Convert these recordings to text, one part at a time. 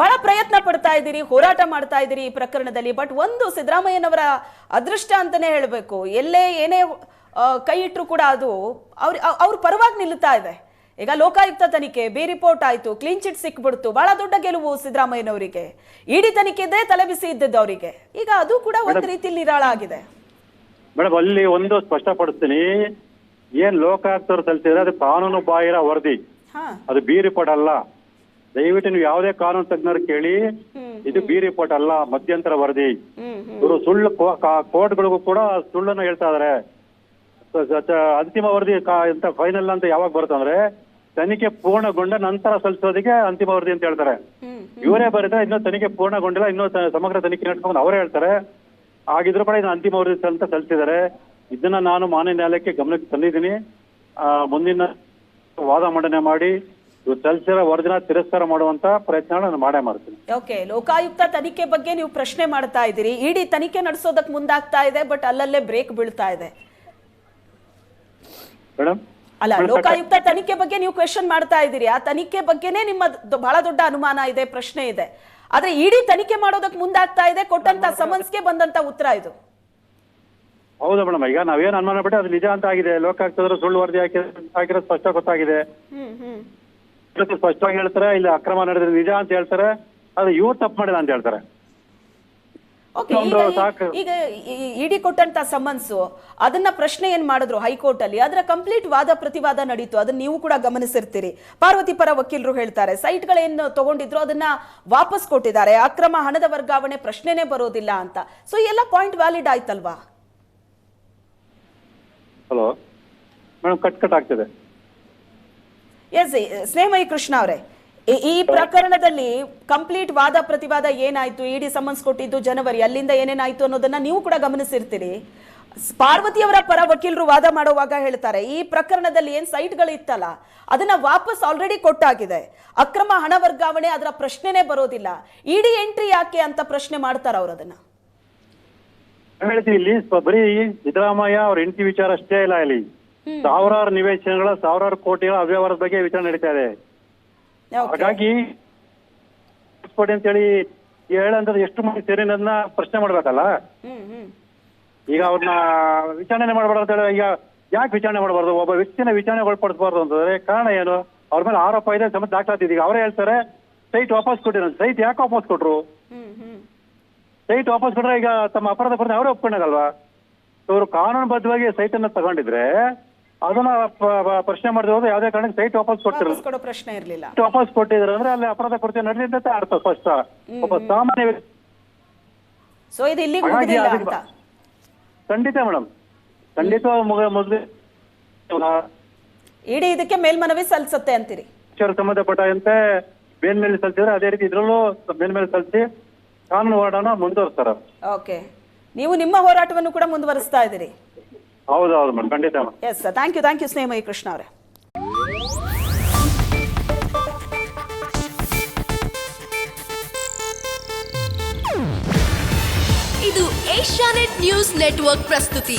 ಬಹಳ ಪ್ರಯತ್ನ ಪಡ್ತಾ ಇದ್ದೀರಿ ಹೋರಾಟ ಮಾಡ್ತಾ ಇದ್ದೀರಿ ಈ ಪ್ರಕರಣದಲ್ಲಿ. ಬಟ್ ಒಂದು ಸಿದ್ದರಾಮಯ್ಯನವರ ಅದೃಷ್ಟ ಅಂತಾನೆ ಹೇಳಬೇಕು. ಎಲ್ಲೇ ಏನೇ ಕೈ ಇಟ್ಟರು ಕೂಡ ಅದು ಅವ್ರ ಅವ್ರ ಪರವಾಗಿ ನಿಲ್ಲುತ್ತಾ ಇದೆ. ಈಗ ಲೋಕಾಯುಕ್ತ ತನಿಖೆ ಬಿ ರಿಪೋರ್ಟ್ ಆಯ್ತು ಕ್ಲೀನ್ ಚಿಟ್ ಸಿಕ್ಬಿಡ್ತು. ಬಹಳ ದೊಡ್ಡ ಗೆಲುವು ಸಿದ್ದರಾಮಯ್ಯನವರಿಗೆ. ಇಡಿ ತನಿಖೆದೇ ತಲೆಬಿಸಿ ಇದ್ದದ್ದು ಅವರಿಗೆ. ಈಗ ಅದು ಕೂಡ ಒಂದು ರೀತಿಯಲ್ಲಿ ನಿರಾಳ ಆಗಿದೆ ಮೇಡಮ್ ಅಲ್ಲಿ ಒಂದು ಸ್ಪಷ್ಟಪಡಿಸ್ತೀನಿ. ಏನ್ ಲೋಕಾಯುಕ್ತರು ಸಲ್ಲಿಸಿದ್ರೆ ಅದು ಕಾನೂನು ಬಾಹಿರ ವರದಿ. ಹಾ. ಅದು ಬಿ ರಿಪೋರ್ಟ್ ಅಲ್ಲ. ದಯವಿಟ್ಟು ನೀವು ಯಾವುದೇ ಕಾನೂನು ತಜ್ಞರು ಕೇಳಿ ಇದು ಬಿ ರಿಪೋರ್ಟ್ ಅಲ್ಲ ಮಧ್ಯಂತರ ವರದಿ. ಇವರು ಸುಳ್ಳು ಕೋರ್ಟ್ಗಳಿಗೂ ಕೂಡ ಸುಳ್ಳನ್ನು ಹೇಳ್ತಾ ಇದಾರೆ. ಅಂತಿಮ ವರದಿ ಅಂತ ಫೈನಲ್ ಅಂತ ಯಾವಾಗ ಬರುತ್ತಂದ್ರೆ ತನಿಖೆ ಪೂರ್ಣಗೊಂಡ ನಂತರ ಸಲ್ಲಿಸೋದಕ್ಕೆ ಅಂತಿಮ ವರದಿ ಅಂತ ಹೇಳ್ತಾರೆ. ಇವರೇ ಬರೀತಾರೆ ಇನ್ನೂ ತನಿಖೆ ಪೂರ್ಣಗೊಂಡಿಲ್ಲ ಇನ್ನೂ ಸಮಗ್ರ ತನಿಖೆ ನಡ್ಕೊಂಡು ಅವರೇ ಹೇಳ್ತಾರೆ. ಆಗಿದ್ರು ಕೂಡ ಇದು ಅಂತಿಮ ವರದಿ ಅಂತ ಸಲ್ಲಿಸಿದ್ದಾರೆ. ಇದನ್ನ ನಾನು ಮಾನ್ಯ ನ್ಯಾಯಾಲಯಕ್ಕೆ ಗಮನಕ್ಕೆ ತಂದಿದ್ದೀನಿ. ಆ, ಮುಂದಿನ ವಾದ ಮಂಡನೆ ಮಾಡಿ. ಸಲ್ಲಿಸಿರೋ ವರದಿನ ತಿರಸ್ಕಾರ ಮಾಡುವಂತ ಪ್ರಯತ್ನ ನಾನು ಮಾಡೇ ಮಾಡ್ತೀನಿ. ಓಕೆ ಲೋಕಾಯುಕ್ತ ತನಿಖೆ ಬಗ್ಗೆ ನೀವು ಪ್ರಶ್ನೆ ಮಾಡ್ತಾ ಇದ್ದೀರಿ. ಇಡಿ ತನಿಖೆ ನಡೆಸೋದಕ್ಕೆ ಮುಂದಾಗ್ತಾ ಇದೆ ಬಟ್ ಅಲ್ಲಲ್ಲೇ ಬ್ರೇಕ್ ಬೀಳ್ತಾ ಇದೆ. ಮೇಡಮ್ ಅಲ್ಲ ಲೋಕಾಯುಕ್ತ ತನಿಖೆ ಬಗ್ಗೆ ನೀವು ಕ್ವೆಶನ್ ಮಾಡ್ತಾ ಇದ್ದೀರಿ. ಆ ತನಿಖೆ ಬಗ್ಗೆನೇ ನಿಮ್ಮ ಬಹಳ ದೊಡ್ಡ ಅನುಮಾನ ಇದೆ ಪ್ರಶ್ನೆ ಇದೆ. ಆದ್ರೆ ಇಡಿ ತನಿಖೆ ಮಾಡೋದಕ್ಕೆ ಮುಂದಾಗ್ತಾ ಇದೆ ಕೊಟ್ಟಂತ ಸಮನ್ಸ್ಗೆ ಬಂದಂತ ಉತ್ತರ ಇದು. ಹೌದಾ ಮೇಡಮ್ ಈಗ ನಾವೇನ್ ಅನುಮಾನ ಬಿಟ್ಟು ಅದು ನಿಜ ಅಂತ ಆಗಿದೆ. ಲೋಕಾಯುಕ್ತರು ಸುಳ್ಳು ವರದಿ ಹಾಕಿ ಹಾಕಿರೋ ಸ್ಪಷ್ಟ ಗೊತ್ತಾಗಿದೆ. ಇವತ್ತು ಸ್ಪಷ್ಟವಾಗಿ ಹೇಳ್ತಾರೆ ಇಲ್ಲಿ ಅಕ್ರಮ ನಡೆದ್ರೆ ನಿಜ ಅಂತ ಹೇಳ್ತಾರೆ ಅದು ಇವ್ರು ತಪ್ಪು ಮಾಡಿದ ಅಂತ ಹೇಳ್ತಾರೆ. ಈಗ ಈಗ ಇಡಿ ಕೊಟ್ಟಂತ ಸಮನ್ಸ್ ಅದನ್ನ ಪ್ರಶ್ನೆ ಏನ್ ಮಾಡಿದ್ರು ಹೈಕೋರ್ಟ್ ಅಲ್ಲಿ ಅದರ ಕಂಪ್ಲೀಟ್ ವಾದ ಪ್ರತಿವಾದ ನಡೀತು ಅದನ್ನ ನೀವು ಕೂಡ ಗಮನಿಸಿರ್ತೀರಿ. ಪಾರ್ವತಿ ಪರ ವಕೀಲರು ಹೇಳ್ತಾರೆ ಸೈಟ್ಗಳೇನು ತಗೊಂಡಿದ್ರು ಅದನ್ನ ವಾಪಸ್ ಕೊಟ್ಟಿದ್ದಾರೆ ಅಕ್ರಮ ಹಣದ ವರ್ಗಾವಣೆ ಪ್ರಶ್ನೆನೇ ಬರೋದಿಲ್ಲ ಅಂತ. ಸೊ ಎಲ್ಲ ಪಾಯಿಂಟ್ ವ್ಯಾಲಿಡ್ ಆಯ್ತಲ್ವಾ? ಹಲೋ ಮೇಡಮ್ ಕಟ್ ಕಟ್ ಆಗ್ತಿದೆ. ಎಸ್ ಸ್ನೇಹಮಯಿ ಕೃಷ್ಣ ಅವರೇ. ಈ- ಪ್ರಕರಣದಲ್ಲಿ ಕಂಪ್ಲೀಟ್ ವಾದ ಪ್ರತಿವಾದ ಏನಾಯ್ತು? ಇಡಿ ಸಮನ್ಸ್ ಕೊಟ್ಟಿದ್ದು ಜನವರಿ, ಅಲ್ಲಿಂದ ಏನೇನಾಯ್ತು ಅನ್ನೋದನ್ನ ನೀವು ಕೂಡ ಗಮನಿಸಿರ್ತೀರಿ. ಪಾರ್ವತಿಯವರ ಪರ ವಕೀಲರು ವಾದ ಮಾಡುವಾಗ ಹೇಳ್ತಾರೆ, ಈ ಪ್ರಕರಣದಲ್ಲಿ ಏನ್ ಸೈಟ್ಗಳು ಇತ್ತಲ್ಲ, ಅದನ್ನ ವಾಪಸ್ ಆಲ್ರೆಡಿ ಕೊಟ್ಟಾಗಿದೆ. ಅಕ್ರಮ ಹಣ ವರ್ಗಾವಣೆ ಅದರ ಪ್ರಶ್ನೆನೇ ಬರೋದಿಲ್ಲ. ಇಡಿ ಎಂಟ್ರಿ ಯಾಕೆ ಅಂತ ಪ್ರಶ್ನೆ ಮಾಡ್ತಾರ ಅವ್ರು ಅದನ್ನ. ಹೇಳ್ತೀವಿ ಇಲ್ಲಿ ಬರೀ ಸಿದ್ದರಾಮಯ್ಯ ಅವ್ರ ಎಂಟ್ರಿ ವಿಚಾರ ಅಷ್ಟೇ ಇಲ್ಲ ಇಲ್ಲಿ. ಸಾವಿರಾರು ನಿವೇಶನಗಳ ಸಾವಿರಾರು ಕೋಟಿಗಳ ಅವ್ಯವಹಾರದ ಬಗ್ಗೆ ವಿಚಾರಣೆ ನಡೀತಾ ಇದೆ. ಹಾಗಾಗಿ ಕೊಡಿ ಅಂತೇಳಿ ಹೇಳಂದ್ರೆ ಎಷ್ಟು ಮಂದಿ ಸೇರಿ ನನ್ನ ಪ್ರಶ್ನೆ ಮಾಡ್ಬೇಕಲ್ಲ? ಈಗ ಅವ್ರನ್ನ ವಿಚಾರಣೆ ಮಾಡಬಾರ್ದು ಅಂತ ಹೇಳಿ ಈಗ ಯಾಕೆ ವಿಚಾರಣೆ ಮಾಡಬಾರ್ದು? ಒಬ್ಬ ವ್ಯಕ್ತಿನ ವಿಚಾರಣೆ ಒಳಪಡಿಸಬಾರ್ದು ಅಂತಂದ್ರೆ ಕಾರಣ ಏನು? ಅವ್ರ ಮೇಲೆ ಆರೋಪ ಇದೆ ಸಮಸ್ಯೆ ದಾಖಲಾತಿ ಈಗ ಅವರೇ ಹೇಳ್ತಾರೆ ಸೈಟ್ ವಾಪಸ್ ಕೊಟ್ಟಿರೋ ಸೈಟ್ ಯಾಕೆ ವಾಪಸ್ ಕೊಟ್ರು? ಸೈಟ್ ವಾಪಸ್ ಕೊಟ್ರೆ ಈಗ ತಮ್ಮ ಅಪರಾಧ ಪ್ರಶ್ನೆ ಅವರೇ ಒಪ್ಕೊಂಡಾಗಲ್ವಾ? ಇವರು ಕಾನೂನುಬದ್ಧವಾಗಿ ಸೈಟ್ ಅನ್ನ ತಗೊಂಡಿದ್ರೆ ಅದನ್ನ ಪ್ರಶ್ನೆ ಮಾಡಿದ್ರೆ ಹೋದ್ರೆ ಯಾವುದೇ ಕಾರಣಕ್ಕೆ ಸೈಟ್ ವಾಪಸ್ ಕೊಡೋ ಪ್ರಶ್ನೆ ಇರಲಿಲ್ಲ. ವಾಪಸ್ ಕೊಟ್ಟಿದ್ರು ಅಂದ್ರೆ ಅಲ್ಲಿ ಅಪರಾಧ ಅಂತ ಅರ್ಥ ಸ್ಪಷ್ಟ ಒಬ್ಬ ಸಾಮಾನ್ಯ ಸೊ ಇದು ಇಲ್ಲಿಗೆ ಹಾಗಾಗಿ ಮುಗಿದಿಲ್ಲ ಅಂತ? ಖಂಡಿತ ಮೇಡಮ್ ಖಂಡಿತ ಮೊದಲು ಇಡೀ ಇದಕ್ಕೆ ಮೇಲ್ಮನವಿ ಸಲ್ಲಿಸುತ್ತೆ ಅಂತೀರಿ? ಸಂಬಂಧಪಟ್ಟಂತೆ ಮೇಲ್ಮೇಲೆ ಸಲ್ಲಿಸಿದ್ರೆ ಅದೇ ರೀತಿ ಇದ್ರಲ್ಲೂ ಮೇಲ್ಮೇಲೆ ಸಲ್ಲಿಸಿ ಕಾನೂನು ಹೋರಾಟನ ಮುಂದುವರಿಸ್ತಾರ. ಓಕೆ ನೀವು ನಿಮ್ಮ ಹೋರಾಟವನ್ನು ಕೂಡ ಮುಂದುವರಿಸ್ತಾ ಇದ್ದೀರಿ. ಹೌದು ಹೌದು ಮೇಡಮ್. ಖಂಡಿತ madam. Yes thank you thank you Snehamayi Krishna ಅವರೇ. ಇದು ಏಷ್ಯಾನೆಟ್ ನ್ಯೂಸ್ ನೆಟ್ವರ್ಕ್ ಪ್ರಸ್ತುತಿ.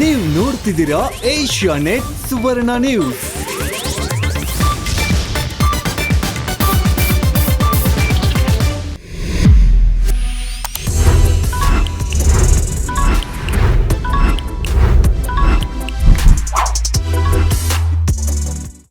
ನೀವು ನೋಡ್ತಿದ್ದೀರಾ ಏಷ್ಯಾ ನೆಟ್ ಸುವರ್ಣ ನ್ಯೂಸ್.